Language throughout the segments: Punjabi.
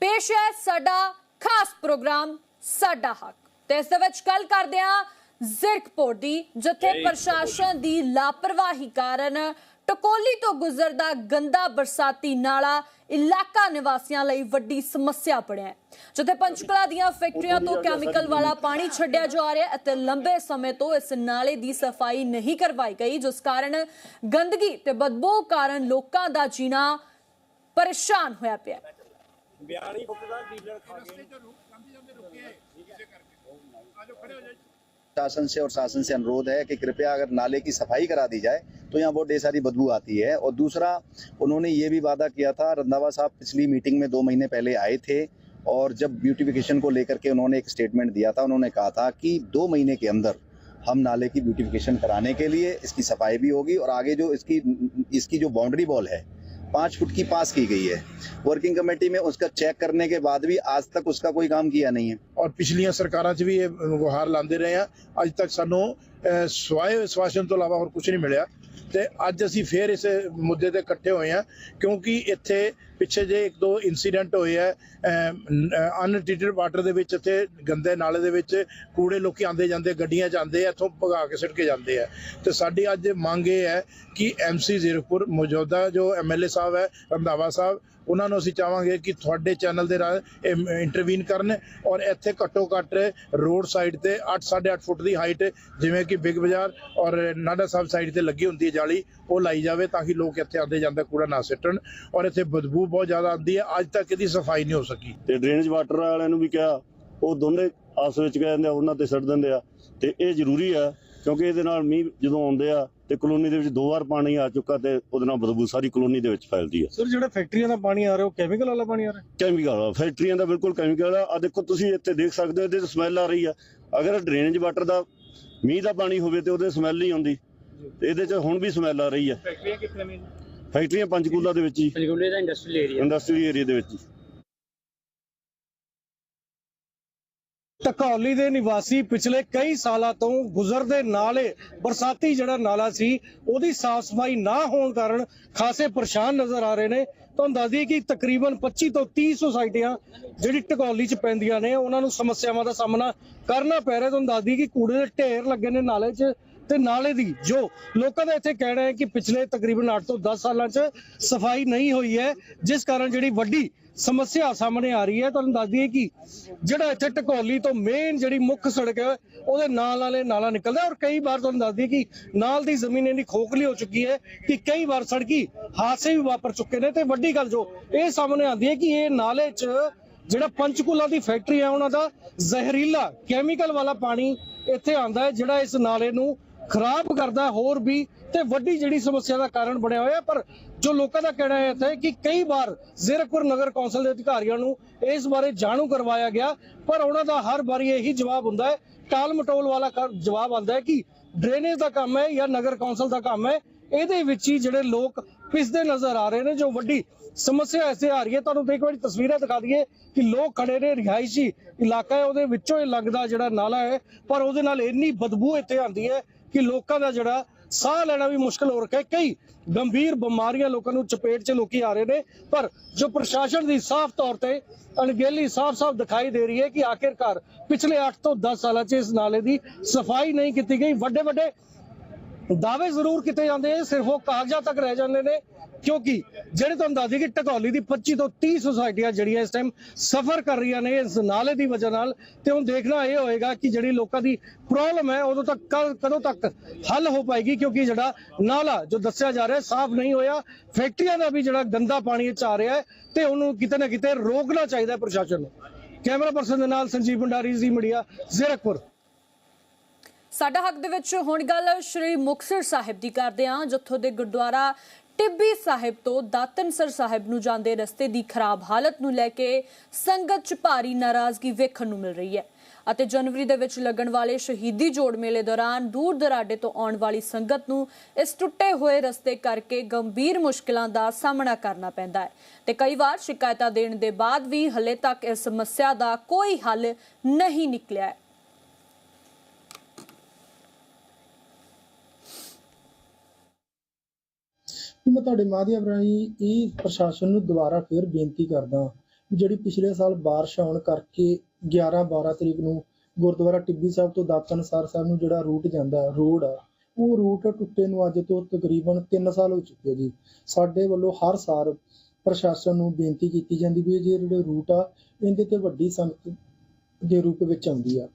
ਪੇਸ਼ ਹੈ ਸਾਡਾ ਖਾਸ ਪ੍ਰੋਗਰਾਮ ਸਾਡਾ ਹੱਕ। ਤੇ ਇਸ ਦੇ ਵਿੱਚ ਗੱਲ ਕਰਦੇ ਹਾਂ ਜ਼ਿਰਕਪੁਰ ਦੀ ਜਿੱਥੇ ਪ੍ਰਸ਼ਾਸਨ ਦੀ ਲਾਪਰਵਾਹੀ ਕਾਰਨ ਟਕੋਲੀ ਤੋਂ ਗੁਜ਼ਰਦਾ ਗੰਦਾ ਬਰਸਾਤੀ ਨਾਲਾ ਇਲਾਕਾ ਨਿਵਾਸੀਆਂ ਲਈ ਵੱਡੀ ਸਮੱਸਿਆ ਬਣਿਆ ਜਿੱਥੇ ਪੰਚਕਲਾ ਦੀਆਂ ਫੈਕਟਰੀਆਂ ਤੋਂ ਕੈਮੀਕਲ ਵਾਲਾ ਪਾਣੀ ਛੱਡਿਆ ਜਾ ਰਿਹਾ ਅਤੇ ਲੰਬੇ ਸਮੇਂ ਤੋਂ ਇਸ ਨਾਲੇ ਦੀ ਸਫ਼ਾਈ ਨਹੀਂ ਕਰਵਾਈ ਗਈ ਜਿਸ ਕਾਰਨ ਗੰਦਗੀ ਤੇ ਬਦਬੂ ਕਾਰਨ ਲੋਕਾਂ ਦਾ ਜੀਣਾ ਪਰੇਸ਼ਾਨ ਹੋਇਆ ਪਿਆ ਹੈ 42 ਫੁੱਟ ਦਾ ਡੀਲਰ ਖਾ ਗਏ शासन से और शासन से अनुरोध है कि कृपया अगर नाले की सफाई करा दी जाए तो यहाँ बहुत ढेर सारी बदबू आती है और दूसरा उन्होंने ये भी वादा किया था रंधावा साहब पिछली मीटिंग में दो महीने पहले आए थे और जब ब्यूटिफिकेशन को लेकर के उन्होंने एक स्टेटमेंट दिया था उन्होंने कहा था कि दो महीने के अंदर हम नाले की ब्यूटिफिकेशन कराने के लिए इसकी सफाई भी होगी और आगे जो इसकी इसकी जो बाउंड्री वॉल है पाँच फुट की पास की गई है वर्किंग कमेटी में उसका चेक करने के बाद भी आज तक उसका कोई काम किया नहीं है ਔਰ ਪਿਛਲੀਆਂ ਸਰਕਾਰਾਂ 'ਚ ਵੀ ਇਹ ਗੁਹਾਰ ਲਾਉਂਦੇ ਰਹੇ ਆ ਅੱਜ ਤੱਕ ਸਾਨੂੰ ਅਹ, ਸਵਾਏ ਵਿਸ਼ਵਾਸਨ ਤੋਂ ਇਲਾਵਾ ਹੋਰ ਕੁਝ ਨਹੀਂ ਮਿਲਿਆ ਤੇ ਅੱਜ ਅਸੀਂ ਫੇਰ ਇਸ ਮੁੱਦੇ ਤੇ ਇਕੱਠੇ ਹੋਏ ਆ ਕਿਉਂਕਿ ਇੱਥੇ ਪਿੱਛੇ ਜੇ ਇੱਕ ਦੋ ਇਨਸੀਡੈਂਟ ਹੋਏ ਹੈ ਅਨਟ੍ਰੀਟਡ ਵਾਟਰ ਦੇ ਵਿੱਚ ਇੱਥੇ ਗੰਦੇ ਨਾਲੇ ਦੇ ਵਿੱਚ ਕੂੜੇ ਲੋਕੀ ਆਂਦੇ ਜਾਂਦੇ, ਗੱਡੀਆਂ 'ਚ ਆਉਂਦੇ ਇੱਥੋਂ ਭਗਾ ਕੇ ਸਿੱਟ ਕੇ ਜਾਂਦੇ ਆ। ਤੇ ਸਾਡੀ ਅੱਜ ਮੰਗ ਇਹ ਹੈ ਕਿ ਐਮਸੀ ਜ਼ੀਰਕਪੁਰ ਮੌਜੂਦਾ ਜੋ ਐਮਐਲਏ ਸਾਹਿਬ ਹੈ, ਰੰਧਾਵਾ ਸਾਹਿਬ, ਉਹਨਾਂ ਨੂੰ ਅਸੀਂ ਚਾਹਾਂਗੇ ਕਿ ਤੁਹਾਡੇ ਚੈਨਲ ਦੇ ਰਾਹੀਂ ਇੰਟਰਵੀਨ ਕਰਨ ਔਰ ਇੱਥੇ ਘੱਟੋ ਘੱਟ ਰੋਡ ਸਾਈਡ ਤੇ 8 8.5 ਫੁੱਟ ਦੀ ਹਾਈਟ ਜਿਵੇਂ ਕਿ ਬਿਗ ਬਾਜ਼ਾਰ ਔਰ ਨਾਡਾ ਸਾਹਿਬ ਸਾਈਡ ਤੇ ਲੱਗੀ ਹੁੰਦੀ ਹੈ ਜਾਲੀ, ਉਹ ਲਾਈ ਜਾਵੇ ਤਾਂ ਕਿ ਲੋਕ ਇੱਥੇ ਆਉਂਦੇ ਜਾਂਦੇ, ਕੂੜਾ ਨਾ ਸਿੱਟਣ ਔਰ ਇੱਥੇ ਬਦਬੂ ਬਹੁਤ ਜ਼ਿਆਦਾ ਆਉਂਦੀ ਹੈ। ਅੱਜ ਤੱਕ ਇਹਦੀ ਸਫ਼ਾਈ ਨਹੀਂ ਹੋ ਸਕੀ। ਤੇ ਡਰੇਨੇਜ ਵਾਟਰ ਵਾਲਿਆਂ ਨੂੰ ਵੀ ਕਿਹਾ ਉਹ ਦੋਨੇ ਆਪਸ ਵਿੱਚ ਕਹਿੰਦੇ ਆ ਉਹਨਾਂ ਤੇ ਛੱਡ ਦਿੰਦੇ ਆ। ਤੇ ਇਹ ਜ਼ਰੂਰੀ ਆ ਕਿਉਂਕਿ ਇਹਦੇ ਨਾਲ ਮੀਂਹ ਜਦੋਂ ਆਉਂਦੇ ਆ ਤੇ ਕਲੋਨੀ ਦੇ ਵਿੱਚ ਦੋ ਵਾਰ ਪਾਣੀ ਆ ਚੁੱਕਾ ਤੇ ਉਹਦੇ ਨਾਲ ਬਦਬੂ ਸਾਰੀ ਕਲੋਨੀ ਦੇ ਵਿੱਚ ਫੈਲਦੀ ਆ ਸਰ ਜਿਹੜਾ ਫੈਕਟਰੀਆਂ ਦਾ ਪਾਣੀ ਆ ਰਿਹਾ ਉਹ ਕੈਮੀਕਲ ਵਾਲਾ ਪਾਣੀ ਆ ਰਿਹਾ? ਕੈਮੀਕਲ ਆ ਫੈਕਟਰੀਆਂ ਦਾ ਬਿਲਕੁਲ ਕੈਮੀਕਲ ਆ। ਆ ਦੇਖੋ ਤੁਸੀਂ ਇੱਥੇ ਦੇਖ ਸਕਦੇ ਹੋ ਇਹਦੇ ਸਮੈਲ ਆ ਰਹੀ ਆ। ਅਗਰ ਡਰੇਨੇਜ ਵਾਟਰ ਦਾ ਮੀਂਹ ਦਾ ਪਾਣੀ ਹੋਵੇ ਤੇ ਉਹਦੇ ਸਮੈਲ ਨਹੀਂ ਆਉਂਦੀ। ਤੇ ਇਹਦੇ 'ਚ ਹੁਣ ਵੀ ਸਮੈਲ ਆ ਰਹੀ ਆ। ਫੈਕਟਰੀਆਂ ਕਿੱਥੇ ਨੇ ਫੈਕਟਰੀਆਂ ਪੰਚਕੂਲਾ ਦੇ ਵਿੱਚ ਹੀ ਪੰਜਗੁਲੇ ਦਾ ਇੰਡਸਟਰੀਅਲ ਏਰੀਆ ਇੰਡਸਟਰੀ ਏਰੀਆ ਦੇ ਵਿੱਚ ਹੀ ਟਕੌਲੀ ਦੇ ਨਿਵਾਸੀ ਪਿਛਲੇ ਕਈ ਸਾਲਾਂ ਤੋਂ ਗੁਜ਼ਰਦੇ ਨਾਲੇ ਬਰਸਾਤੀ ਜਿਹੜਾ ਨਾਲਾ ਸੀ ਉਹਦੀ ਸਾਫ਼ ਸਫ਼ਾਈ ਨਾ ਹੋਣ ਕਾਰਨ ਖਾਸੇ ਪਰੇਸ਼ਾਨ ਨਜ਼ਰ ਆ ਰਹੇ ਨੇ। ਤੁਹਾਨੂੰ ਦੱਸ ਦਈਏ ਕਿ ਤਕਰੀਬਨ 25 ਤੋਂ 30 ਸੁਸਾਇਟੀਆਂ ਜਿਹੜੀ ਟਕੌਲੀ 'ਚ ਪੈਂਦੀਆਂ ਨੇ ਉਹਨਾਂ ਨੂੰ ਸਮੱਸਿਆਵਾਂ ਦਾ ਸਾਹਮਣਾ ਕਰਨਾ ਪੈ ਰਿਹਾ। ਤੁਹਾਨੂੰ ਦੱਸ ਦਈਏ ਕਿ ਕੂੜੇ ਦੇ ਢੇਰ ਲੱਗੇ ਨੇ ਨਾਲੇ 'ਚ। ਤੇ ਨਾਲੇ ਦੀ ਜੋ ਲੋਕਾਂ ਦਾ ਇੱਥੇ ਕਹਿਣਾ ਹੈ ਕਿ ਪਿਛਲੇ ਤਕਰੀਬਨ 8 ਤੋਂ 10 ਸਾਲਾਂ 'ਚ ਸਫ਼ਾਈ ਨਹੀਂ ਹੋਈ ਹੈ, ਜਿਸ ਕਾਰਨ ਜਿਹੜੀ ਵੱਡੀ ਸਮੱਸਿਆ ਸਾਹਮਣੇ ਆ ਰਹੀ ਹੈ, ਤੁਹਾਨੂੰ ਦੱਸ ਦਈਏ ਕਿ ਜਿਹੜਾ ਇੱਥੇ ਟਕੋਲੀ ਤੋਂ ਮੇਨ ਜਿਹੜੀ ਮੁੱਖ ਸੜਕ ਹੈ, ਉਹਦੇ ਨਾਲ ਨਾਲੇ ਨਾਲਾ ਨਿਕਲਦਾ ਔਰ ਕਈ ਵਾਰ ਤੁਹਾਨੂੰ ਦੱਸ ਦਈਏ ਕਿ ਨਾਲ ਦੀ ਜ਼ਮੀਨ ਇੰਨੀ ਖੋਖਲੀ ਹੋ ਚੁੱਕੀ ਹੈ ਕਿ ਕਈ ਵਾਰ ਸੜਕੀ ਹਾਦਸੇ ਵੀ ਵਾਪਰ ਚੁੱਕੇ ਨੇ ਤੇ ਵੱਡੀ ਗੱਲ ਜੋ ਇਹ ਸਾਹਮਣੇ ਆਉਂਦੀ ਹੈ ਕਿ ਇਹ ਨਾਲੇ 'ਚ ਜਿਹੜਾ ਪੰਚਕੂਲਾ ਦੀ ਫੈਕਟਰੀ ਹੈ, ਉਹਨਾਂ ਦਾ ਜ਼ਹਿਰੀਲਾ ਕੈਮੀਕਲ ਵਾਲਾ ਪਾਣੀ ਇੱਥੇ ਆਉਂਦਾ ਹੈ, ਜਿਹੜਾ ਇਸ ਨਾਲੇ ਨੂੰ ਖਰਾਬ ਕਰਦਾ ਹੋਰ ਵੀ ਤੇ ਵੱਡੀ ਜਿਹੜੀ ਸਮੱਸਿਆ ਦਾ ਕਾਰਨ ਬਣਿਆ ਹੋਇਆ, ਪਰ ਜੋ ਲੋਕਾਂ ਦਾ ਕਹਿਣਾ ਹੈ ਇੱਥੇ ਕਿ ਕਈ ਵਾਰ ਜ਼ੀਰਕਪੁਰ ਨਗਰ ਕੌਂਸਲ ਦੇ ਅਧਿਕਾਰੀਆਂ ਨੂੰ ਇਸ ਬਾਰੇ ਜਾਣੂ ਕਰਵਾਇਆ ਗਿਆ, ਪਰ ਉਹਨਾਂ ਦਾ ਹਰ ਵਾਰੀ ਇਹੀ ਜਵਾਬ ਹੁੰਦਾ ਹੈ, ਟਾਲ ਮਟੋਲ ਵਾਲਾ ਜਵਾਬ ਆਉਂਦਾ ਹੈ ਕਿ ਡਰੇਨੇਜ ਦਾ ਕੰਮ ਹੈ ਜਾਂ ਨਗਰ ਕੌਂਸਲ ਦਾ ਕੰਮ ਹੈ, ਇਹਦੇ ਵਿੱਚ ਹੀ ਜਿਹੜੇ ਲੋਕ ਪਿਸਦੇ ਨਜ਼ਰ ਆ ਰਹੇ ਨੇ, ਜੋ ਵੱਡੀ ਸਮੱਸਿਆ ਐਸੇ ਆ ਰਹੀ ਹੈ। ਤੁਹਾਨੂੰ ਇੱਕ ਵਾਰੀ ਤਸਵੀਰਾਂ ਦਿਖਾ ਦਈਏ ਕਿ ਲੋਕ ਖੜੇ ਨੇ, ਰਿਹਾਇਸ਼ੀ ਇਲਾਕਾ ਹੈ, ਉਹਦੇ ਵਿੱਚੋਂ ਇਹ ਲੱਗਦਾ ਜਿਹੜਾ ਨਾਲਾ ਹੈ, ਪਰ ਉਹਦੇ ਨਾਲ ਇੰਨੀ ਬਦਬੂ ਇੱਥੇ ਆਉਂਦੀ ਹੈ ਕਿ ਲੋਕਾਂ ਦਾ ਜਿਹੜਾ ਸਾਹ ਲੈਣਾ ਵੀ ਮੁਸ਼ਕਲ ਹੋ ਰੱਖਿਆ ਕਈ ਗੰਭੀਰ ਬਿਮਾਰੀਆਂ ਲੋਕਾਂ ਨੂੰ ਚਪੇਟ 'ਚ ਲੋਕੀ ਆ ਰਹੇ ਨੇ। ਪਰ ਜੋ ਪ੍ਰਸ਼ਾਸਨ ਦੀ ਸਾਫ਼ ਤੌਰ ਤੇ ਅਣਗਹਿਲੀ ਸਾਫ਼-ਸਾਫ਼ ਦਿਖਾਈ ਦੇ ਰਹੀ ਹੈ ਕਿ ਆਖਿਰਕਾਰ ਪਿਛਲੇ 8 ਤੋਂ 10 ਸਾਲਾਂ 'ਚ ਇਸ ਨਾਲੇ ਦੀ ਸਫ਼ਾਈ ਨਹੀਂ ਕੀਤੀ ਗਈ। ਵੱਡੇ ਵੱਡੇ ਦਾਅਵੇ ਜ਼ਰੂਰ ਕੀਤੇ ਜਾਂਦੇ ਆ, ਸਿਰਫ ਉਹ ਕਾਗਜ਼ਾਂ ਤੱਕ ਰਹਿ ਜਾਂਦੇ ਨੇ, ਕਿਉਂਕਿ ਜਿਹੜੇ ਤੁਹਾਨੂੰ ਦੱਸਦੀ ਕਿ ਟਕੌਲੀ ਦੀ 25 ਤੋਂ 30 ਸੁਸਾਇਟੀਆਂ ਜਿਹੜੀਆਂ ਇਸ ਟਾਈਮ ਸਫਰ ਕਰ ਰਹੀਆਂ ਨੇ ਇਸ ਨਾਲੇ ਦੀ ਵਜ੍ਹਾ ਨਾਲ, ਤੇ ਹੁਣ ਦੇਖਣਾ ਇਹ ਹੋਏਗਾ ਕਿ ਜਿਹੜੀ ਲੋਕਾਂ ਦੀ ਪ੍ਰੋਬਲਮ ਹੈ, ਉਦੋਂ ਤੱਕ ਕਦੋਂ ਤੱਕ ਹੱਲ ਹੋ ਪਾਏਗੀ, ਕਿਉਂਕਿ ਜਿਹੜਾ ਨਾਲਾ ਜੋ ਦੱਸਿਆ ਜਾ ਰਿਹਾ ਸਾਫ਼ ਨਹੀਂ ਹੋਇਆ, ਫੈਕਟਰੀਆਂ ਦਾ ਵੀ ਜਿਹੜਾ ਗੰਦਾ ਪਾਣੀ ਇਹ 'ਚ ਆ ਰਿਹਾ ਹੈ, ਤੇ ਉਹਨੂੰ ਕਿਤੇ ਨਾ ਕਿਤੇ ਰੋਕਣਾ ਚਾਹੀਦਾ ਪ੍ਰਸ਼ਾਸਨ ਨੂੰ। ਕੈਮਰਾ ਪਰਸਨ ਦੇ ਨਾਲ ਸੰਜੀਵ ਭੰਡਾਰੀ, ਜੀ ਮੀਡੀਆ, ਜ਼ੀਰਕਪੁਰ। ਸਾਡਾ ਹੱਕ ਦੇ ਵਿੱਚ ਹੁਣ ਗੱਲ ਸ਼੍ਰੀ ਮੁਕਤਸਰ ਸਾਹਿਬ ਦੀ ਕਰਦੇ ਹਾਂ, ਜਿੱਥੋਂ ਦੇ ਗੁਰਦੁਆਰਾ ਟਿੱਬੀ ਸਾਹਿਬ ਤੋਂ ਦਾਤਨਸਰ ਸਾਹਿਬ ਨੂੰ ਜਾਂਦੇ ਰਸਤੇ ਦੀ ਖਰਾਬ ਹਾਲਤ ਨੂੰ ਲੈ ਕੇ ਸੰਗਤ 'ਚ ਭਾਰੀ ਨਾਰਾਜ਼ਗੀ ਵੇਖਣ ਨੂੰ ਮਿਲ ਰਹੀ ਹੈ ਅਤੇ ਜਨਵਰੀ ਦੇ ਵਿੱਚ ਲੱਗਣ ਵਾਲੇ ਸ਼ਹੀਦੀ ਜੋੜ ਮੇਲੇ ਦੌਰਾਨ ਦੂਰ ਦਰਾਡੇ ਤੋਂ ਆਉਣ ਵਾਲੀ ਸੰਗਤ ਨੂੰ ਇਸ ਟੁੱਟੇ ਹੋਏ ਰਸਤੇ ਕਰਕੇ ਗੰਭੀਰ ਮੁਸ਼ਕਲਾਂ ਦਾ ਸਾਹਮਣਾ ਕਰਨਾ ਪੈਂਦਾ ਹੈ ਤੇ ਕਈ ਵਾਰ ਸ਼ਿਕਾਇਤਾਂ ਦੇਣ ਦੇ ਬਾਅਦ ਵੀ ਹਲੇ ਤੱਕ ਇਸ ਸਮੱਸਿਆ ਦਾ ਕੋਈ ਹੱਲ ਨਹੀਂ ਨਿਕਲਿਆ ਹੈ। ਮੈਂ ਤੁਹਾਡੇ ਮਾਧਿਅਮ ਰਾਹੀਂ ਇਹ ਪ੍ਰਸ਼ਾਸਨ ਨੂੰ ਦੁਬਾਰਾ ਫਿਰ ਬੇਨਤੀ ਕਰਦਾ ਜਿਹੜੀ ਪਿਛਲੇ ਸਾਲ ਬਾਰਿਸ਼ ਆਉਣ ਕਰਕੇ 11 12 ਤਰੀਕ ਨੂੰ ਗੁਰਦੁਆਰਾ ਟਿੱਬੀ ਸਾਹਿਬ ਤੋਂ ਦਾਤਨਸਰ ਸਾਹਿਬ ਨੂੰ ਜਿਹੜਾ ਰੂਟ ਜਾਂਦਾ ਰੋਡ ਆ, ਉਹ ਰੂਟ ਟੁੱਟੇ ਨੂੰ ਅੱਜ ਤੋਂ ਤਕਰੀਬਨ 3 ਸਾਲ ਹੋ ਚੁੱਕੇ ਜੀ। ਸਾਡੇ ਵੱਲੋਂ ਹਰ ਸਾਲ ਪ੍ਰਸ਼ਾਸਨ ਨੂੰ ਬੇਨਤੀ ਕੀਤੀ ਜਾਂਦੀ ਵੀ ਇਹ ਜਿਹੜੇ ਰੂਟ ਆ, ਇਹਦੇ ਤੇ ਵੱਡੀ ਸੰਗਤ ਦੇ ਰੂਪ ਵਿੱਚ ਆਉਂਦੀ ਆ।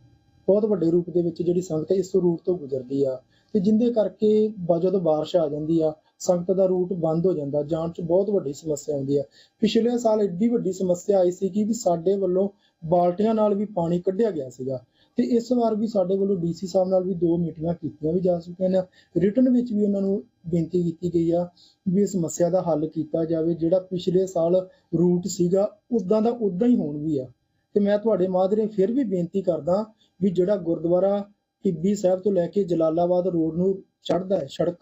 ਬਹੁਤ ਵੱਡੇ ਰੂਪ ਦੇ ਵਿੱਚ ਜਿਹੜੀ ਸੰਗਤ ਇਸ ਰੂਟ ਤੋਂ ਗੁਜ਼ਰਦੀ ਆ। ਤੇ ਜਿੰਦੇ ਕਰਕੇ ਜਦੋਂ ਬਾਰਿਸ਼ ਆ ਜਾਂਦੀ ਆ ਸੰਗਤ ਦਾ ਰੂਟ ਬੰਦ ਹੋ ਜਾਂਦਾ, ਜਾਣ 'ਚ ਬਹੁਤ ਵੱਡੀ ਸਮੱਸਿਆ ਆਉਂਦੀ ਆ ਪਿਛਲੇ ਸਾਲ ਐਡੀ ਵੱਡੀ ਸਮੱਸਿਆ ਆਈ ਸੀ ਕਿ ਸਾਡੇ ਵੱਲੋਂ ਬਾਲਟੀਆਂ ਨਾਲ ਵੀ ਪਾਣੀ ਕੱਢਿਆ ਗਿਆ ਸੀਗਾ ਤੇ ਇਸ ਵਾਰ ਵੀ ਸਾਡੇ ਵੱਲੋਂ ਡੀਸੀ ਸਾਹਿਬ ਨਾਲ ਵੀ ਦੋ ਮੀਟਿੰਗਾਂ ਕੀਤੀਆਂ ਵੀ ਜਾ ਚੁੱਕੀਆਂ ਨੇ। ਰਿਟਰਨ ਵਿੱਚ ਵੀ ਉਹਨਾਂ ਨੂੰ ਬੇਨਤੀ ਕੀਤੀ ਗਈ ਆ ਵੀ ਇਸ ਸਮੱਸਿਆ ਦਾ ਹੱਲ ਕੀਤਾ ਜਾਵੇ, ਜਿਹੜਾ ਪਿਛਲੇ ਸਾਲ ਰੂਟ ਸੀਗਾ ਉਦਾਂ ਦਾ ਉਦਾਂ ਹੀ ਹੋਣ ਵੀ ਆ। ਤੇ ਮੈਂ ਤੁਹਾਡੇ ਮਾਧਰੇ ਫਿਰ ਵੀ ਬੇਨਤੀ ਕਰਦਾ ਵੀ ਜਿਹੜਾ ਗੁਰਦੁਆਰਾ ਟਿੱਬੀ ਸਾਹਿਬ ਤੋਂ ਲੈ ਕੇ ਜਲਾਲਾਬਾਦ ਰੋਡ ਨੂੰ ਚੜ੍ਹਦਾ ਹੈ, ਸੜਕ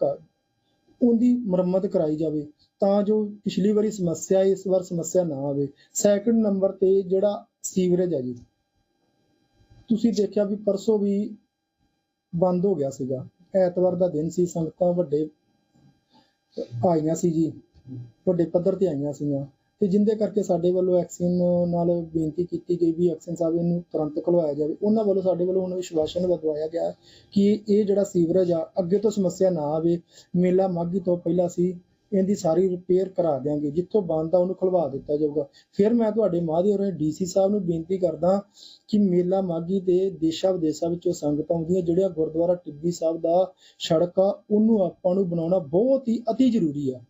ਉਹਦੀ ਮੁਰੰਮਤ ਕਰਾਈ ਜਾਵੇ, ਤਾਂ ਜੋ ਪਿਛਲੀ ਵਾਰੀ ਸਮੱਸਿਆ ਇਸ ਵਾਰ ਸਮੱਸਿਆ ਨਾ ਆਵੇ। ਸੈਕੰਡ ਨੰਬਰ ਤੇ ਜਿਹੜਾ ਸੀਵਰੇਜ ਹੈ ਜੀ, ਤੁਸੀਂ ਦੇਖਿਆ ਵੀ ਪਰਸੋਂ ਵੀ ਬੰਦ ਹੋ ਗਿਆ ਸੀਗਾ। ਐਤਵਾਰ ਦਾ ਦਿਨ ਸੀ, ਸੰਗਤਾਂ ਵੱਡੇ ਆਈਆਂ ਸੀ ਜੀ, ਵੱਡੇ ਪੱਧਰ ਤੇ ਆਈਆਂ ਸੀਗੀਆਂ। ਤੇ ਜਿੰਦੇ ਕਰਕੇ ਸਾਡੇ ਵੱਲੋਂ ਐਕਸੀਨ ਨਾਲ ਬੇਨਤੀ ਕੀਤੀ ਗਈ ਵੀ ਐਕਸੀਨ ਸਾਹਿਬ ਇਹਨੂੰ ਤੁਰੰਤ ਖੁਲਵਾਇਆ ਜਾਵੇ, ਉਹਨਾਂ ਵੱਲੋਂ ਸਾਡੇ ਵੱਲੋਂ ਉਹਨਾਂ ਵਿਸ਼ਵਾਸਨ ਵਧਵਾਇਆ ਗਿਆ ਕਿ ਇਹ ਜਿਹੜਾ ਸੀਵਰੇਜ ਆ, ਅੱਗੇ ਤੋਂ ਸਮੱਸਿਆ ਨਾ ਆਵੇ, ਮੇਲਾ ਮਾਘੀ ਤੋਂ ਪਹਿਲਾਂ ਸੀ ਇਹਦੀ ਸਾਰੀ ਰਿਪੇਅਰ ਕਰਾ ਦਿਆਂਗੇ, ਜਿੱਥੋਂ ਬੰਦ ਆ ਉਹਨੂੰ ਖੁਲਵਾ ਦਿੱਤਾ ਜਾਊਗਾ। ਫਿਰ ਮੈਂ ਤੁਹਾਡੇ ਮਾਧਿਅਮ ਰਾਹੀਂ ਡੀਸੀ ਸਾਹਿਬ ਨੂੰ ਬੇਨਤੀ ਕਰਦਾ ਕਿ ਮੇਲਾ ਮਾਘੀ ਦੇ ਦੇਸ਼ਾਂ ਵਿਦੇਸ਼ਾਂ ਵਿੱਚੋਂ ਸੰਗਤਾਂ ਆਉਂਦੀਆਂ ਜਿਹੜੀਆਂ ਗੁਰਦੁਆਰਾ ਟਿੱਬੀ ਸਾਹਿਬ ਦਾ ਸੜਕ ਆ, ਉਹਨੂੰ ਆਪਾਂ ਨੂੰ ਬਣਾਉਣਾ ਬਹੁਤ ਹੀ ਅਤੀ ਜ਼ਰੂਰੀ ਆ।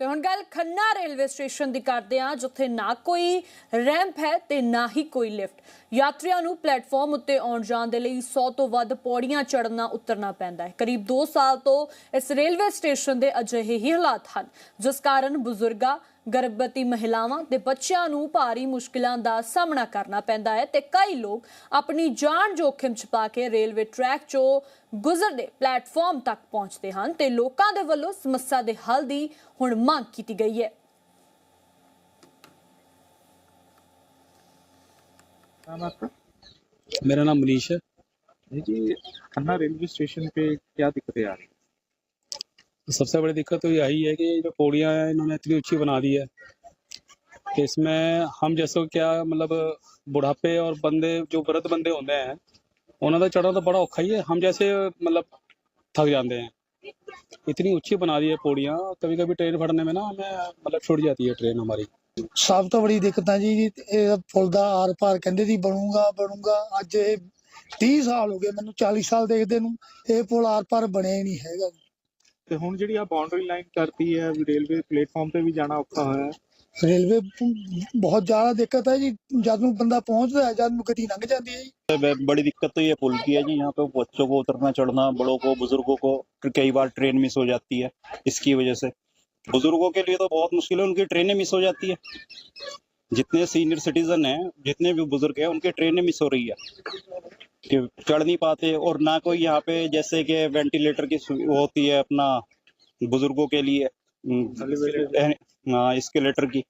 ਤੇ ਹੁਣ ਗੱਲ ਖੰਨਾ ਰੇਲਵੇ ਸਟੇਸ਼ਨ ਦੀ ਕਰਦੇ ਹਾਂ, ਜਿੱਥੇ ਨਾ ਕੋਈ ਰੈਂਪ ਹੈ ਤੇ ਨਾ ਹੀ ਕੋਈ ਲਿਫਟ। ਯਾਤਰੀਆਂ ਨੂੰ ਪਲੇਟਫਾਰਮ ਉੱਤੇ ਆਉਣ ਜਾਣ ਦੇ ਲਈ 100 ਤੋਂ ਵੱਧ ਪੌੜੀਆਂ ਚੜ੍ਹਨਾ, ਉਤਰਨਾ ਪੈਂਦਾ ਹੈ। ਕਰੀਬ 2 ਸਾਲ ਤੋਂ ਇਸ ਰੇਲਵੇ ਸਟੇਸ਼ਨ ਦੇ ਅਜਿਹੇ ਹੀ ਹਾਲਾਤ ਹਨ, ਜਿਸ ਕਾਰਨ ਬਜ਼ੁਰਗਾਂ ਗਰਭਵਤੀ ਮਹਿਲਾਵਾਂ ਤੇ ਬੱਚਿਆਂ ਨੂੰ ਭਾਰੀ ਮੁਸ਼ਕਿਲਾਂ ਦਾ ਸਾਹਮਣਾ ਕਰਨਾ ਪੈਂਦਾ ਹੈ ਤੇ ਕਈ ਲੋਕ ਆਪਣੀ ਜਾਨ ਜੋਖਿਮ 'ਚ ਪਾ ਕੇ ਰੇਲਵੇ ਟਰੈਕ 'ਚੋਂ ਗੁਜ਼ਰਦੇ ਪਲੇਟਫਾਰਮ ਤੱਕ ਪਹੁੰਚਦੇ ਹਨ ਤੇ ਲੋਕਾਂ ਦੇ ਵੱਲੋਂ ਸਮੱਸਿਆ ਦੇ ਹੱਲ ਦੀ ਹੁਣ ਮੰਗ ਕੀਤੀ ਗਈ ਹੈ नाम आपका मेरा नाम मनीष है जी खन्ना रेलवे स्टेशन पे क्या दिक्कतें आ रही तो सबसे बड़ी दिक्कत तो यही है कि ये जो पौड़ियाँ हैं इन्होंने इतनी ऊंची बना दी है कि इसमें हम जैसे को क्या मतलब बुढ़ापे और बंदे जो वृद्ध बंदे होते हैं उन्होंने तो चढ़ना तो बड़ा औखा ही है हम जैसे मतलब थक जाते हैं इतनी ऊंची बना दी है पौड़ियाँ कभी कभी ट्रेन फड़ने में ना हमें मतलब छूट जाती है ट्रेन हमारी ਸਭ ਤੋਂ ਬੜੀ ਦਿੱਕਤ ਹੈ ਜੀ ਇਹ ਪੁਲ ਦਾ ਆਰ ਪਾਰ ਕਹਿੰਦੇ ਸੀ ਬਣੂਗਾ ਬਣੂਗਾ ਅੱਜ ਇਹ 30 ਸਾਲ ਹੋ ਗਏ ਮੈਨੂੰ 40 ਸਾਲ ਦੇਖਦੇ ਨੂੰ ਇਹ ਪੁਲ ਆਰ ਪਾਰ ਬਣਿਆ ਹੀ ਨਹੀਂ ਹੈਗਾ ਤੇ ਹੁਣ ਜਿਹੜੀ ਆ ਬਾਉਂਡਰੀ ਲਾਈਨ ਕਰਤੀ ਹੈ ਵੀ ਰੇਲਵੇ ਪਲੇਟਫਾਰਮ ਤੇ ਵੀ ਜਾਣਾ ਔਖਾ ਹੋਇਆ ਹੈ ਰੇਲਵੇ ਬਹੁਤ ਜ਼ਿਆਦਾ ਦਿੱਕਤ ਹੈ ਜੀ ਜਦ ਨੂੰ ਬੰਦਾ ਪਹੁੰਚਦਾ ਹੈ ਜਦ ਨੂੰ ਗੱਡੀ ਲੰਘ ਜਾਂਦੀ ਹੈ ਜੀ ब- बड़ी दिक्कत तो ये पुल की है जी यहाँ पे बच्चों को उतरना चढ़ना बड़ों को बुजुर्गों को कई बार ट्रेन मिस हो जाती है इसकी वजह से बुजुर्गों के लिए तो बहुत मुश्किल है उनकी ट्रेनें मिस हो जाती है जितने सीनियर सिटीजन हैं जितने भी बुजुर्ग हैं उनकी ट्रेनें मिस हो रही है कि चढ़ नहीं पाते और ना कोई यहाँ पे जैसे कि वेंटिलेटर की सु- वो होती है अपना बुजुर्गों के लिए स्केलेटर की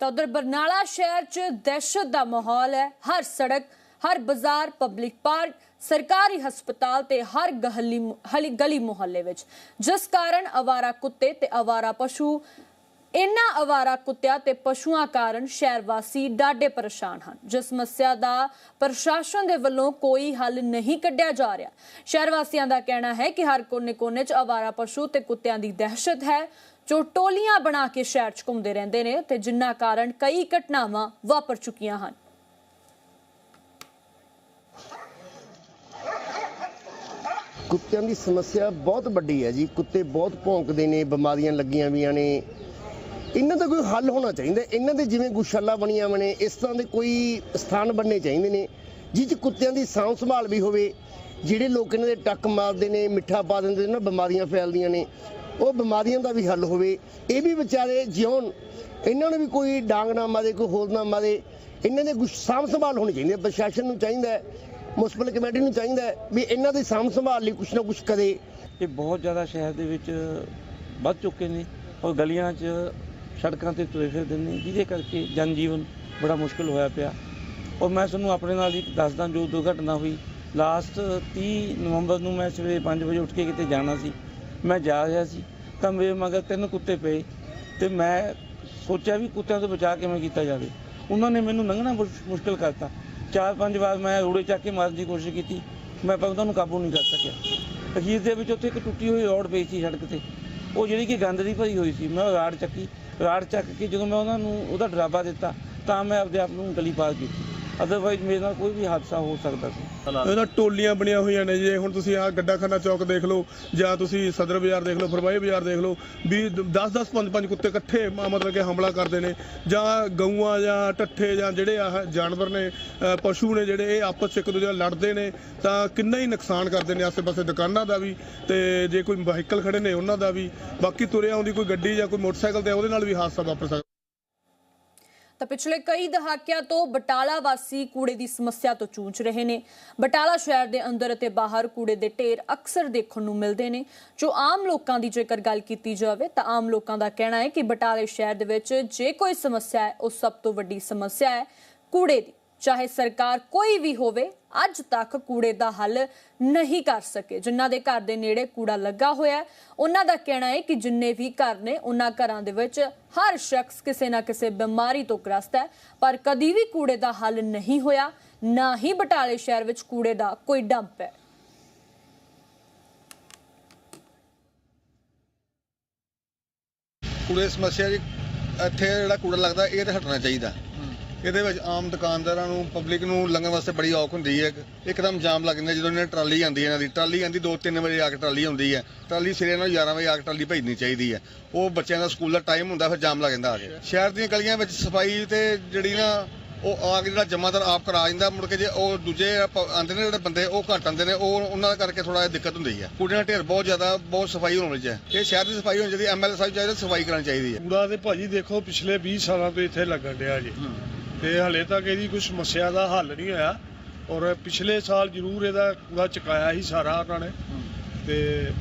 ਤਾਂ ਉਧਰ ਬਰਨਾਲਾ ਸ਼ਹਿਰ 'ਚ ਦਹਿਸ਼ਤ ਦਾ ਮਾਹੌਲ ਹੈ ਹਰ ਸੜਕ ਹਰ ਬਾਜ਼ਾਰ ਪਬਲਿਕ ਪਾਰਕ ਸਰਕਾਰੀ ਹਸਪਤਾਲ ਤੇ ਹਰ ਗਹਲੀ ਹਲੀ ਗਲੀ ਮੁਹੱਲੇ ਵਿੱਚ ਜਿਸ ਕਾਰਨ ਅਵਾਰਾ ਕੁੱਤੇ ਤੇ ਅਵਾਰਾ ਪਸ਼ੂ ਇਨ੍ਹਾਂ ਅਵਾਰਾ ਕੁੱਤਿਆਂ ਤੇ ਪਸ਼ੂਆਂ ਕਾਰਨ ਸ਼ਹਿਰ ਵਾਸੀ ਡਾਢੇ ਪਰੇਸ਼ਾਨ ਹਨ। ਜਿਸ ਸਮੱਸਿਆ ਦਾ ਪ੍ਰਸ਼ਾਸਨ ਦੇ ਵੱਲੋਂ ਕੋਈ ਹੱਲ ਨਹੀਂ ਕੱਢਿਆ ਜਾ ਰਿਹਾ। ਸ਼ਹਿਰ ਵਾਸੀਆਂ ਦਾ ਕਹਿਣਾ ਹੈ ਕਿ ਹਰ ਕੋਨੇ-ਕੋਨੇ 'ਚ ਅਵਾਰਾ ਪਸ਼ੂ ਤੇ ਕੁੱਤਿਆਂ ਦੀ ਦਹਿਸ਼ਤ ਹੈ। ਜੋ ਟੋਲੀਆਂ ਬਣਾ ਕੇ ਸ਼ਹਿਰ 'ਚ ਘੁੰਮਦੇ ਰਹਿੰਦੇ ਨੇ ਤੇ ਜਿਨ੍ਹਾਂ ਕਾਰਨ ਕਈ ਘਟਨਾਵਾਂ ਵਾਪਰ ਚੁੱਕੀਆਂ ਹਨ। ਕੁੱਤਿਆਂ ਦੀ ਸਮੱਸਿਆ ਬਹੁਤ ਵੱਡੀ ਹੈ ਜੀ। ਕੁੱਤੇ ਬਹੁਤ ਭੌਂਕਦੇ ਨੇ, ਬਿਮਾਰੀਆਂ ਲੱਗੀਆਂ ਵੀਆਂ ਨੇ। ਇਹਨਾਂ ਦਾ ਕੋਈ ਹੱਲ ਹੋਣਾ ਚਾਹੀਦਾ ਇਹਨਾਂ ਦੇ ਜਿਵੇਂ ਗੁਸ਼ਾਲਾ ਬਣੀਆਂ ਬਣੇ, ਇਸ ਤਰ੍ਹਾਂ ਦੇ ਕੋਈ ਸਥਾਨ ਬਣਨੇ ਚਾਹੀਦੇ ਨੇ ਜਿਸ 'ਚ ਕੁੱਤਿਆਂ ਦੀ ਸਾਂਭ ਸੰਭਾਲ ਵੀ ਹੋਵੇ। ਜਿਹੜੇ ਲੋਕ ਇਹਨਾਂ ਦੇ ਟੱਕ ਮਾਰਦੇ ਨੇ, ਮਿੱਠਾ ਪਾ ਦਿੰਦੇ ਨੇ, ਨਾ ਬਿਮਾਰੀਆਂ ਫੈਲਦੀਆਂ ਨੇ, ਉਹ ਬਿਮਾਰੀਆਂ ਦਾ ਵੀ ਹੱਲ ਹੋਵੇ। ਇਹ ਵੀ ਵਿਚਾਰੇ ਜਿਉਣ, ਇਹਨਾਂ ਨੂੰ ਵੀ ਕੋਈ ਡਾਂਗ ਨਾ ਮਾਰੇ, ਕੋਈ ਹੋਰ ਨਾ ਮਾਰੇ। ਇਹਨਾਂ ਦੇ ਕੁਛ ਸਾਂਭ ਸੰਭਾਲ ਹੋਣੀ ਚਾਹੀਦੀ ਹੈ। ਪ੍ਰਸ਼ਾਸਨ ਨੂੰ ਚਾਹੀਦਾ ਹੈ ਮੁਨਸਪਲ ਕਮੇਟੀ ਨੂੰ ਚਾਹੀਦਾ ਹੈ ਵੀ ਇਹਨਾਂ ਦੀ ਸਾਂਭ ਸੰਭਾਲ ਲਈ ਕੁਛ ਨਾ ਕੁਛ ਕਰੇ। ਇਹ ਬਹੁਤ ਜ਼ਿਆਦਾ ਸ਼ਹਿਰ ਦੇ ਵਿੱਚ ਵੱਧ ਚੁੱਕੇ ਨੇ ਔਰ ਗਲੀਆਂ 'ਚ ਸੜਕਾਂ ਤੇ ਤੁਰੇ ਫਿਰਦੇ ਨੇ, ਜਿਹਦੇ ਕਰਕੇ ਜਨ ਜੀਵਨ ਬੜਾ ਮੁਸ਼ਕਲ ਹੋਇਆ ਪਿਆ। ਔਰ ਮੈਂ ਤੁਹਾਨੂੰ ਆਪਣੇ ਨਾਲ ਹੀ ਦੱਸਦਾ, ਜੋ ਦੁਰਘਟਨਾ ਹੋਈ ਲਾਸਟ 30 ਨਵੰਬਰ ਨੂੰ ਮੈਂ ਸਵੇਰੇ 5 ਵਜੇ ਉੱਠ ਕੇ ਕਿਤੇ ਜਾਣਾ ਸੀ। ਮੈਂ ਜਾ ਰਿਹਾ ਸੀ, ਤਾਂ ਮੇਰੇ ਮਗਰ ਤਿੰਨ ਕੁੱਤੇ ਪਏ, ਤੇ ਮੈਂ ਸੋਚਿਆ ਵੀ ਕੁੱਤਿਆਂ ਤੋਂ ਬਚਾ ਕਿਵੇਂ ਕੀਤਾ ਜਾਵੇ। ਉਹਨਾਂ ਨੇ ਮੈਨੂੰ ਲੰਘਣਾ ਮੁਸ਼- ਮੁਸ਼ਕਿਲ ਕਰਤਾ। ਚਾਰ ਪੰਜ ਵਾਰ ਮੈਂ ਰੋੜੇ ਚੱਕ ਕੇ ਮਾਰਨ ਦੀ ਕੋਸ਼ਿਸ਼ ਕੀਤੀ। ਮੈਂ ਪਰ ਉਹਨਾਂ ਨੂੰ ਕਾਬੂ ਨਹੀਂ ਕਰ ਸਕਿਆ। ਅਖੀਰ ਦੇ ਵਿੱਚ ਉੱਥੇ ਇੱਕ ਟੁੱਟੀ ਹੋਈ ਰੋਡ ਪਈ ਸੀ ਸੜਕ ਤੇ। ਉਹ ਜਿਹੜੀ ਕਿ ਗੰਦ ਦੀ ਭਰੀ ਹੋਈ ਸੀ, ਮੈਂ ਉਹ ਰਾੜ ਚੱਕੀ। ਰਾੜ ਚੱਕ ਕੇ ਜਦੋਂ ਮੈਂ ਉਹਨਾਂ ਨੂੰ ਉਹਦਾ ਡਰਾਵਾ ਦਿੱਤਾ ਤਾਂ ਮੈਂ ਆਪਦੇ ਆਪ ਨੂੰ ਗਲੀ ਪਾਰ ਕੀਤੀ ਅਦਰਵਾਈਜ਼ ਮੇਰੇ ਨਾਲ ਕੋਈ ਵੀ ਹਾਦਸਾ ਹੋ ਸਕਦਾ ਸੀ। ਇਹਨਾਂ ਟੋਲੀਆਂ ਬਣੀਆਂ ਹੋਈਆਂ ਨੇ ਜੇ। ਹੁਣ ਤੁਸੀਂ ਆਹ ਗੱਡਾਖਾਨਾ ਚੌਕ ਦੇਖ ਲਓ ਜਾਂ ਤੁਸੀਂ ਸਦਰ ਬਾਜ਼ਾਰ ਦੇਖ ਲਓ ਫਰਵਾਈ ਬਾਜ਼ਾਰ ਦੇਖ ਲਓ ਵੀ 10 10 5 5 ਕੁੱਤੇ ਇਕੱਠੇ ਮ- ਮਤਲਬ ਕਿ ਹਮਲਾ ਕਰਦੇ ਨੇ ਜਾਂ ਗਊਆਂ ਜਾਂ ਟੱਠੇ ਜਾਂ ਜਿਹੜੇ ਆਹ ਜਾਨਵਰ ਨੇ ਅ, ਪਸ਼ੂ ਨੇ ਜਿਹੜੇ ਇਹ ਆਪਸ 'ਚ ਇੱਕ ਦੂਜੇ ਨਾਲ ਲੜਦੇ ਨੇ ਤਾਂ ਕਿੰਨਾ ਹੀ ਨੁਕਸਾਨ ਕਰਦੇ ਨੇ ਆਸੇ-ਪਾਸੇ ਦੁਕਾਨਾਂ ਦਾ ਵੀ ਤੇ ਜੇ ਕੋਈ ਵਹੀਕਲ ਖੜੇ ਨੇ ਉਹਨਾਂ ਦਾ ਵੀ। ਬਾਕੀ ਤੁਰਿਆ ਆਉਂਦੀ ਕੋਈ ਗੱਡੀ ਜਾਂ ਕੋਈ ਮੋਟਰਸਾਈਕਲ ਤੇ ਉਹਦੇ ਨਾਲ ਵੀ ਹਾਦਸਾ ਵਾਪਰ ਸਕਦਾ। ਤਾਂ ਪਿਛਲੇ ਕਈ ਦਹਾਕਿਆਂ ਤੋਂ ਬਟਾਲਾ ਵਾਸੀ ਕੂੜੇ ਦੀ ਸਮੱਸਿਆ ਤੋਂ ਜੂਝ ਰਹੇ ਨੇ। ਬਟਾਲਾ ਸ਼ਹਿਰ ਦੇ ਅੰਦਰ ਅਤੇ ਬਾਹਰ ਕੂੜੇ ਦੇ ਢੇਰ ਅਕਸਰ ਦੇਖਣ ਨੂੰ ਮਿਲਦੇ ਨੇ। ਜੋ ਆਮ ਲੋਕਾਂ ਦੀ ਜੇਕਰ ਗੱਲ ਕੀਤੀ ਜਾਵੇ, ਤਾਂ ਆਮ ਲੋਕਾਂ ਦਾ ਕਹਿਣਾ ਹੈ ਕਿ ਬਟਾਲੇ ਸ਼ਹਿਰ ਦੇ ਵਿੱਚ ਜੇ ਕੋਈ ਸਮੱਸਿਆ ਹੈ, ਉਹ ਸਭ ਤੋਂ ਵੱਡੀ ਸਮੱਸਿਆ ਹੈ ਕੂੜੇ ਦੀ। ਚਾਹੇ ਸਰਕਾਰ ਕੋਈ ਵੀ ਹੋਵੇ ਅੱਜ ਤੱਕ ਕੂੜੇ ਦਾ ਹੱਲ ਨਹੀਂ ਕਰ ਸਕੇ। ਜਿਨ੍ਹਾਂ ਦੇ ਘਰ ਦੇ ਨੇੜੇ ਕੂੜਾ ਲੱਗਾ ਹੋਇਆ ਉਹਨਾਂ ਦਾ ਕਹਿਣਾ ਹੈ ਕਿ ਜਿੰਨੇ ਵੀ ਘਰ ਨੇ, ਉਹਨਾਂ ਘਰਾਂ ਦੇ ਵਿੱਚ ਹਰ ਸ਼ਖਸ ਕਿਸੇ ਨਾ ਕਿਸੇ ਬਿਮਾਰੀ ਤੋਂ ਗ੍ਰਸਤ ਹੈ। ਪਰ ਕਦੀ ਵੀ ਕੂੜੇ ਦਾ ਹੱਲ ਨਹੀਂ ਹੋਇਆ, ਨਾ ਹੀ ਬਟਾਲੇ ਸ਼ਹਿਰ ਵਿੱਚ ਕੂੜੇ ਦਾ ਕੋਈ ਡੰਪ ਹੈ। ਕੂੜੇ ਸਮੱਸਿਆ ਜੀ, ਇੱਥੇ ਜਿਹੜਾ ਕੂੜਾ ਲੱਗਦਾ, ਇਹ ਤਾਂ ਹਟਣਾ ਚਾਹੀਦਾ। ਇਹਦੇ ਵਿੱਚ ਆਮ ਦੁਕਾਨਦਾਰਾਂ ਨੂੰ ਪਬਲਿਕ ਨੂੰ ਲੰਘਣ ਵਾਸਤੇ ਬੜੀ ਔਖ ਹੁੰਦੀ ਹੈ। ਇੱਕਦਮ ਜਾਮ ਲੱਗ ਜਾਂਦਾ ਜਦੋਂ ਇਹਨਾਂ ਟਰਾਲੀ ਆਉਂਦੀ ਹੈ ਇਹਨਾਂ ਦੀ। ਟਰਾਲੀ ਆਉਂਦੀ 2-3 ਵਜੇ ਆ ਕੇ ਟਰਾਲੀ ਆਉਂਦੀ ਹੈ। ਟਰਾਲੀ ਸਿਰੇ ਨਾਲ 11 ਵਜੇ ਆ ਕੇ ਟਰਾਲੀ ਭੇਜਣੀ ਚਾਹੀਦੀ ਹੈ। ਉਹ ਬੱਚਿਆਂ ਦਾ ਸਕੂਲ ਦਾ ਟਾਈਮ ਹੁੰਦਾ ਫਿਰ ਜਾਮ ਲੱਗ ਜਾਂਦਾ ਆ ਕੇ। ਸ਼ਹਿਰ ਦੀਆਂ ਗਲੀਆਂ ਵਿੱਚ ਸਫ਼ਾਈ ਤੇ ਜਿਹੜੀ ਨਾ ਉਹ ਆ ਕੇ ਜਿਹੜਾ ਜਮਾਦਾਰ ਆਪ ਕਰਾ ਜਾਂਦਾ ਮੁੜ ਕੇ ਜੇ ਉਹ ਦੂਜੇ ਆਉਂਦੇ ਨੇ ਜਿਹੜੇ ਬੰਦੇ ਉਹ ਘੱਟ ਆਉਂਦੇ ਨੇ ਉਹ ਉਹਨਾਂ ਦਾ ਕਰਕੇ ਥੋੜਾ ਜਿਹਾ ਦਿੱਕਤ ਹੁੰਦੀ ਹੈ। ਕੂੜੇ ਦਾ ਢੇਰ ਬਹੁਤ ਜ਼ਿਆਦਾ ਬਹੁਤ ਸਫ਼ਾਈ ਹੋਣੀ ਚਾਹੀਦੀ ਹੈ। ਇਹ ਸ਼ਹਿਰ ਦੀ ਸਫ਼ਾਈ ਹੋਣੀ ਚਾਹੀਦੀ ਐਮਐਲਏ ਸਾਹਿਬ ਚਾਹੀਦਾ ਸਫ਼ਾਈ ਕਰਾਉਣੀ ਚਾਹੀਦੀ ਹੈ। ਕੂੜਾ ਤੇ ਭਾਜੀ ਦੇਖੋ ਪਿਛਲੇ 20 ਸਾਲਾਂ ਤੋਂ ਇੱਥੇ ਲੱਗਣ ਡਿਆ ਜੀ। ਤੇ ਹਲੇ ਤੱਕ ਇਹਦੀ ਕੋਈ ਸਮੱਸਿਆ ਦਾ ਹੱਲ ਨਹੀਂ ਹੋਇਆ। ਔਰ ਪਿਛਲੇ ਸਾਲ ਜ਼ਰੂਰ ਇਹਦਾ ਕੂੜਾ ਚੁਕਾਇਆ ਸੀ ਸਾਰਾ ਉਹਨਾਂ ਨੇ। ਤੇ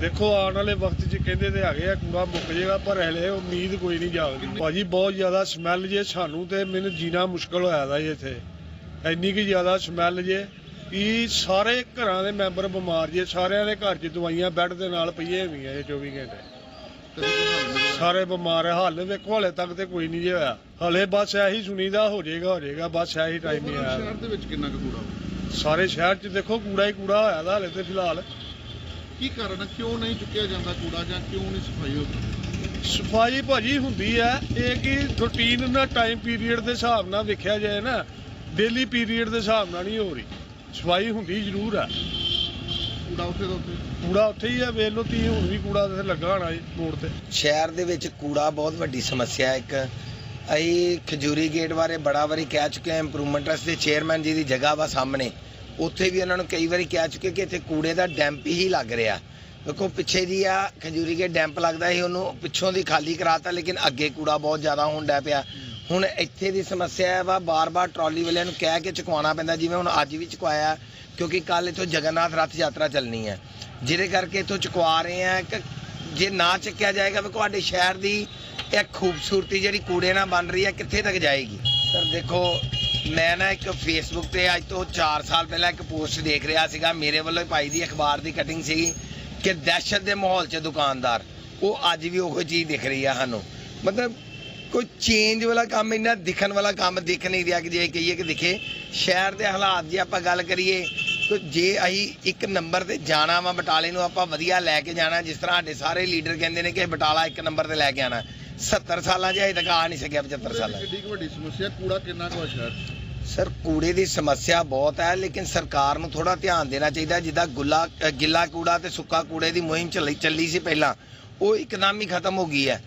ਦੇਖੋ, ਆਉਣ ਵਾਲੇ ਵਕਤ 'ਚ ਕਹਿੰਦੇ ਤੇ ਹੈਗੇ ਆ, ਕੂੜਾ ਮੁੱਕ ਜਾਏਗਾ ਪਰ ਹਲੇ ਉਮੀਦ ਕੋਈ ਨਹੀਂ ਜਾਗਦੀ ਭਾਜੀ, ਬਹੁਤ ਜ਼ਿਆਦਾ ਸਮੈਲ ਜੇ ਸਾਨੂੰ ਤੇ ਮੈਨੂੰ ਜੀਣਾ ਮੁਸ਼ਕਲ ਹੋਇਆ ਦਾ ਜੀ ਇੱਥੇ। ਇੰਨੀ ਕਿ ਜ਼ਿਆਦਾ ਸਮੈਲ ਜੇ ਕਿ ਸਾਰੇ ਘਰਾਂ ਦੇ ਮੈਂਬਰ ਬਿਮਾਰ ਜੇ, ਸਾਰਿਆਂ ਦੇ ਘਰ 'ਚ ਦਵਾਈਆਂ ਬੈੱਡ ਦੇ ਨਾਲ ਪਈਆਂ ਹੋਈਆਂ ਇਹ 24 ਘੰਟੇ। ਸਾਰੇ ਬਿਮਾਰ ਹੈ ਹੱਲ ਵੇਖੋ ਹਲੇ ਤੱਕ ਤੇ ਕੋਈ ਨਹੀਂ ਜੇ ਹੋਇਆ। ਹਲੇ ਬਸ ਇਹੀ ਸੁਣੀਦਾ ਹੋ ਜਾਏਗਾ ਹੋ ਜਾਏਗਾ ਬਸ ਇਹੀ ਟਾਈਮ ਹੀ ਆਇਆ। ਸ਼ਹਿਰ ਦੇ ਵਿੱਚ ਕਿੰਨਾ ਕੁ ਕੂੜਾ ਵਾ? ਸਾਰੇ ਸ਼ਹਿਰ 'ਚ ਦੇਖੋ ਕੂੜਾ ਹੀ ਕੂੜਾ ਹੋਇਆ ਦਾ ਹਲੇ ਤੇ ਫਿਲਹਾਲ। ਕੀ ਕਾਰਨ ਹੈ ਕਿਉਂ ਨਹੀਂ ਚੁੱਕਿਆ ਜਾਂਦਾ ਕੂੜਾ ਜਾਂ ਕਿਉਂ ਨਹੀਂ ਸਫ਼ਾਈ ਹੋ ਰਹੀ ਸਫ਼ਾਈ ਭਾਜੀ ਹੁੰਦੀ ਹੈ ਇਹ ਕਿ ਰੂਟੀਨ ਨਾਲ ਟਾਈਮ ਪੀਰੀਅਡ ਦੇ ਹਿਸਾਬ ਨਾਲ ਵੇਖਿਆ ਜਾਏ ਨਾ ਡੇਲੀ ਪੀਰੀਅਡ ਦੇ ਹਿਸਾਬ ਨਾਲ ਨਹੀਂ ਹੋ ਰਹੀ। ਸਫ਼ਾਈ ਹੁੰਦੀ ਜ਼ਰੂਰ ਹੈ ਕੂੜਾ ਉੱਥੇ ਦਾ ਉੱਥੇ? ਕੂੜਾ ਉੱਥੇ ਹੀ ਹੈ ਵੇਖ ਲਓ ਤੀ ਹੁਣ ਵੀ ਕੂੜਾ ਤੇ ਲੱਗਾ ਹੋਣਾ ਜੀ ਮੋੜ ਤੇ। ਸ਼ਹਿਰ ਦੇ ਵਿੱਚ ਕੂੜਾ ਬਹੁਤ ਵੱਡੀ ਸਮੱਸਿਆ ਹੈ। ਇੱਕ ਅਸੀਂ ਖਜੂਰੀ ਗੇਟ ਬਾਰੇ ਬੜਾ ਵਾਰੀ ਕਹਿ ਚੁੱਕੇ ਹਾਂ ਇੰਪਰੂਵਮੈਂਟ ਵਾਸਤੇ ਚੇਅਰਮੈਨ ਜੀ ਦੀ ਜਗ੍ਹਾ ਵਾ ਸਾਹਮਣੇ। ਉੱਥੇ ਵੀ ਉਹਨਾਂ ਨੂੰ ਕਈ ਵਾਰੀ ਕਹਿ ਚੁੱਕੇ ਕਿ ਇੱਥੇ ਕੂੜੇ ਦਾ ਡੈਂਪ ਹੀ ਲੱਗ ਰਿਹਾ। ਦੇਖੋ ਪਿੱਛੇ ਦੀ ਆ ਖਜੂਰੀ ਗੇਟ ਡੈਂਪ ਲੱਗਦਾ ਸੀ ਉਹਨੂੰ ਪਿੱਛੋਂ ਦੀ ਖਾਲੀ ਕਰਾਤਾ ਲੇਕਿਨ ਅੱਗੇ ਕੂੜਾ ਬਹੁਤ ਜ਼ਿਆਦਾ ਹੋਣ ਡਿਆ ਪਿਆ। ਹੁਣ ਇੱਥੇ ਦੀ ਸਮੱਸਿਆ ਵਾ ਬਾਰ-ਬਾਰ ਟਰਾਲੀ ਵਾਲਿਆਂ ਨੂੰ ਕਹਿ ਕੇ ਚੁਕਵਾਉਣਾ ਪੈਂਦਾ ਜਿਵੇਂ ਹੁਣ ਅੱਜ ਵੀ ਚੁਕਵਾਇਆ। ਕਿਉਂਕਿ ਕੱਲ ਇਥੋਂ ਜਗਨਨਾਥ ਰੱਥ ਯਾਤਰਾ ਚੱਲਣੀ ਹੈ। ਜਿਹਦੇ ਕਰਕੇ ਇਥੋਂ ਚੁਕਵਾ ਰਹੇ ਆ ਕਿ ਜੇ ਨਾ ਚੱਕਿਆ ਜਾਏਗਾ ਵੀ ਤੁਹਾਡੇ ਸ਼ਹਿਰ ਦੀ ਇਹ ਖੂਬਸੂਰਤੀ ਜਿਹੜੀ ਕੂੜੇ ਨਾਲ ਬਣ ਰਹੀ ਹੈ, ਕਿੱਥੇ ਤੱਕ ਜਾਏਗੀ? ਸਰ, ਦੇਖੋ, ਮੈਂ ਨਾ ਇੱਕ ਫੇਸਬੁੱਕ ਤੇ ਅੱਜ ਤੋਂ 4 ਸਾਲ ਪਹਿਲਾਂ ਇੱਕ ਪੋਸਟ ਦੇਖ ਰਿਹਾ ਸੀਗਾ। ਮੇਰੇ ਵੱਲੋਂ ਭਾਈ ਦੀ ਅਖਬਾਰ ਦੀ ਕਟਿੰਗ ਸੀਗੀ ਕਿ ਦਹਿਸ਼ਤ ਦੇ ਮਾਹੌਲ 'ਚ ਦੁਕਾਨਦਾਰ। ਉਹ ਅੱਜ ਵੀ ਉਹੋ ਚੀਜ਼ ਦਿਖ ਰਹੀ ਆ ਸਾਨੂੰ। ਮਤਲਬ ਕੋਈ ਚੇਂਜ ਵਾਲਾ ਕੰਮ, ਇੰਨਾ ਦਿਖਣ ਵਾਲਾ ਕੰਮ ਦਿਖ ਨਹੀਂ ਰਿਹਾ ਕਿ ਜੇ ਕਹੀਏ ਕਿ ਦਿਖੇ, ਸ਼ਹਿਰ ਦੇ ਹਾਲਾਤ ਜੇ ਆਪਾਂ ਗੱਲ ਕਰੀਏ ਤਾਂ ਜੇ ਅਸੀਂ ਇੱਕ ਨੰਬਰ ਤੇ ਜਾਣਾ ਵਾ ਬਟਾਲੇ ਨੂੰ ਆਪਾਂ ਵਧੀਆ ਲੈ ਕੇ ਜਾਣਾ। ਜਿਸ ਤਰ੍ਹਾਂ ਸਾਡੇ ਸਾਰੇ ਲੀਡਰ ਕਹਿੰਦੇ ਨੇ ਕਿ ਬਟਾਲਾ ਇੱਕ ਨੰਬਰ ਤੇ ਲੈ ਕੇ ਆਣਾ। 70 ਸਾਲਾਂ 'ਚ ਅਜੇ ਤੱਕ ਆ ਨਹੀਂ ਸਕਿਆ 75 ਸਾਲਾਂ। 'ਚ ਕਿੱਡੀ ਕੁ ਵੱਡੀ ਸਮੱਸਿਆ ਕੂੜਾ ਕਿੰਨਾ ਕੁ ਸ਼ਹਿਰ? ਸਰ ਕੂੜੇ ਦੀ ਸਮੱਸਿਆ ਬਹੁਤ ਹੈ ਲੇਕਿਨ ਸਰਕਾਰ ਨੂੰ ਥੋੜਾ ਧਿਆਨ ਦੇਣਾ ਚਾਹੀਦਾ। ਜਿੱਦਾਂ ਗੁੱਲਾ ਗਿੱਲਾ ਕੂੜਾ ਤੇ ਸੁੱਕਾ ਕੂੜੇ ਦੀ ਮੁਹਿੰਮ ਚੱਲੀ ਚੱਲੀ ਸੀ ਪਹਿਲਾਂ ਉਹ ਇੱਕਦਮ ਹੀ ਖਤਮ ਹੋ ਗਈ ਹੈ।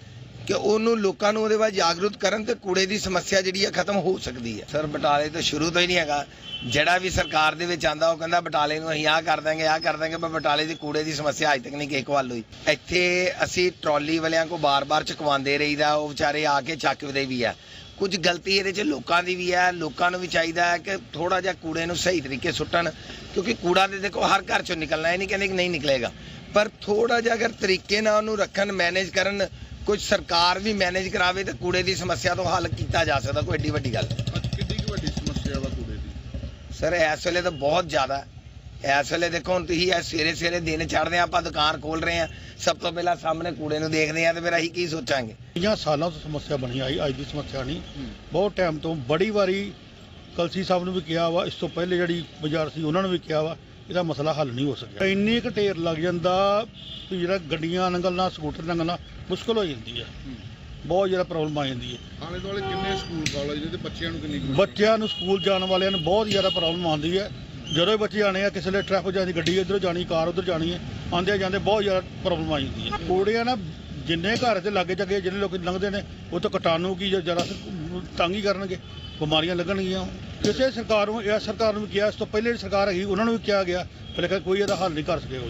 ਕਿ ਉਹਨੂੰ ਲੋਕਾਂ ਨੂੰ ਉਹਦੇ ਬਾਰੇ ਜਾਗਰੂਕ ਕਰਨ ਤੇ ਕੂੜੇ ਦੀ ਸਮੱਸਿਆ ਜਿਹੜੀ ਹੈ ਖਤਮ ਹੋ ਸਕਦੀ ਹੈ ਸਰ, ਬਟਾਲੇ ਤੋਂ ਸ਼ੁਰੂ ਤੋਂ ਹੀ ਨਹੀਂ ਹੈਗਾ। ਜਿਹੜਾ ਵੀ ਸਰਕਾਰ ਦੇ ਵਿੱਚ ਆਂਦਾ, ਉਹ ਕਹਿੰਦਾ ਬਟਾਲੇ ਨੂੰ ਅਸੀਂ ਆਹ ਕਰ ਦਾਂਗੇ ਆਹ ਕਰ ਦਾਂਗੇ ਪਰ ਬਟਾਲੇ ਦੀ ਕੂੜੇ ਦੀ ਸਮੱਸਿਆ ਅਜੇ ਤੱਕ ਨਹੀਂ ਕਿਸੇ ਕੋਲ ਹੋਈ। ਇੱਥੇ ਅਸੀਂ ਟਰਾਲੀ ਵਾਲਿਆਂ ਕੋ ਬਾਰ-ਬਾਰ ਚੁਕਵਾਉਂਦੇ ਰਹੀਦਾ, ਉਹ ਵਿਚਾਰੇ ਆ ਕੇ ਚੱਕਦੇ ਵੀ ਆ। ਕੁਝ ਗਲਤੀ ਇਹਦੇ 'ਚ ਲੋਕਾਂ ਦੀ ਵੀ ਹੈ ਲੋਕਾਂ ਨੂੰ ਵੀ ਚਾਹੀਦਾ ਹੈ ਕਿ ਥੋੜਾ ਜਿਹਾ ਕੂੜੇ ਨੂੰ ਸਹੀ ਤਰੀਕੇ ਸੁੱਟਣ, ਕਿਉਂਕਿ ਕੂੜਾ ਤੇ ਦੇਖੋ, ਹਰ ਘਰ 'ਚੋਂ ਨਿਕਲਣਾ, ਇਹ ਨਹੀਂ ਕਹਿੰਦੇ ਕਿ ਨਹੀਂ ਨਿਕਲੇਗਾ। ਪਰ ਥੋੜਾ ਜਿਹਾ ਅਗਰ ਤਰੀਕੇ ਨਾਲ ਉਹਨੂੰ ਰੱਖਣ, ਮੈਨੇਜ ਕਰਨ ਕੁਝ ਸਰਕਾਰ ਵੀ ਮੈਨੇਜ ਕਰਾਵੇ ਤੇ ਕੂੜੇ ਦੀ ਸਮੱਸਿਆ ਤੋਂ ਹੱਲ ਕੀਤਾ ਜਾ ਸਕਦਾ ਕੋਈ ਏਡੀ ਵੱਡੀ ਗੱਲ ਨਹੀਂ। ਅੱਜ ਕਿੱਡੀ ਕੁ ਵੱਡੀ ਸਮੱਸਿਆ ਵਾ ਕੂੜੇ ਦੀ? ਸਰ ਇਸ ਵੇਲੇ ਤਾਂ ਬਹੁਤ ਜ਼ਿਆਦਾ। ਹੈ। ਇਸ ਵੇਲੇ ਦੇਖੋ ਹੁਣ ਤੁਸੀਂ ਇਹ ਸਵੇਰੇ ਸਵੇਰੇ ਦਿਨ ਚੜ੍ਹਦੇ ਆ ਆਪਾਂ ਦੁਕਾਨ ਖੋਲ ਰਹੇ ਆ ਸਭ ਤੋਂ ਪਹਿਲਾਂ ਸਾਹਮਣੇ ਕੂੜੇ ਨੂੰ ਦੇਖਦੇ ਆ ਤੇ ਫਿਰ ਅਸੀਂ ਕੀ ਸੋਚਾਂਗੇ? ਪੰਜਾਂ ਸਾਲਾਂ ਤੋਂ ਸਮੱਸਿਆ ਬਣੀ ਆਈ ਅੱਜ ਦੀ ਸਮੱਸਿਆ ਨਹੀਂ। ਬਹੁਤ ਟਾਈਮ ਤੋਂ ਬੜੀ ਵਾਰੀ ਕਲਸੀ ਸਾਹਿਬ ਨੂੰ ਵੀ ਕਿਹਾ ਵਾ ਇਸ ਤੋਂ ਪਹਿਲੇ ਜਿਹੜੀ ਬਾਜ਼ਾਰ ਸੀ ਉਹਨਾਂ ਨੂੰ ਵੀ ਕਿਹਾ ਵਾ ਇਹਦਾ ਮਸਲਾ ਹੱਲ ਨਹੀਂ ਹੋ ਸਕਿਆ। ਇੰਨੀ ਕੁ ਢੇਰ ਲੱਗ ਜਾਂਦਾ ਵੀ ਜਿਹੜਾ ਗੱਡੀਆਂ ਲੰਘਣਾ ਸਕੂਟਰ ਲੰਘਣਾ ਮੁਸ਼ਕਲ ਹੋ ਜਾਂਦੀ ਹੈ ਬਹੁਤ ਜ਼ਿਆਦਾ ਪ੍ਰੋਬਲਮ ਆ ਜਾਂਦੀ ਹੈ ਆਲੇ ਦੁਆਲੇ ਕਿੰਨੇ ਸਕੂਲ ਕਾਲਜ ਨੇ ਤੇ ਬੱਚਿਆਂ ਨੂੰ ਕਿੰਨੀ? ਬੱਚਿਆਂ ਨੂੰ ਸਕੂਲ ਜਾਣ ਵਾਲਿਆਂ ਨੂੰ ਬਹੁਤ ਜ਼ਿਆਦਾ ਪ੍ਰੋਬਲਮ ਆਉਂਦੀ ਹੈ ਜਦੋਂ ਹੀ ਬੱਚੇ ਆਣੇ ਆ ਕਿਸੇ ਲਈ ਟ੍ਰੈਫਿਕ ਜਾਂਦੀ ਗੱਡੀ ਇੱਧਰੋਂ ਜਾਣੀ ਕਾਰ ਉੱਧਰ ਜਾਣੀ ਹੈ ਆਉਂਦੇ ਜਾਂਦੇ ਬਹੁਤ ਜ਼ਿਆਦਾ ਪ੍ਰੋਬਲਮ ਆ ਜਾਂਦੀ ਹੈ ਕੂੜਿਆਂ ਨਾ ਜਿੰਨੇ ਘਰ ਤੇ ਲਾਗੇ ਜਾਗੇ ਜਿਹੜੇ ਲੋਕ ਲੰਘਦੇ ਨੇ ਉਹ ਤਾਂ ਕੀਟਾਣੂ ਕੀ ਜਰਾ ਤੰਗ ਹੀ ਕਰਨਗੇ। ਬਿਮਾਰੀਆਂ ਲੱਗਣਗੀਆਂ। ਕਿਸੇ ਸਰਕਾਰ ਨੂੰ, ਇਹ ਸਰਕਾਰ ਨੂੰ ਵੀ ਕਿਹਾ, ਇਸ ਤੋਂ ਪਹਿਲੇ ਜਿਹੜੀ ਸਰਕਾਰ ਹੈਗੀ, ਉਹਨਾਂ ਨੂੰ ਵੀ ਕਿਹਾ ਗਿਆ, ਪਰ ਲੇਕਿਨ ਕੋਈ ਇਹਦਾ ਹੱਲ ਨਹੀਂ ਕਰ ਸਕੇ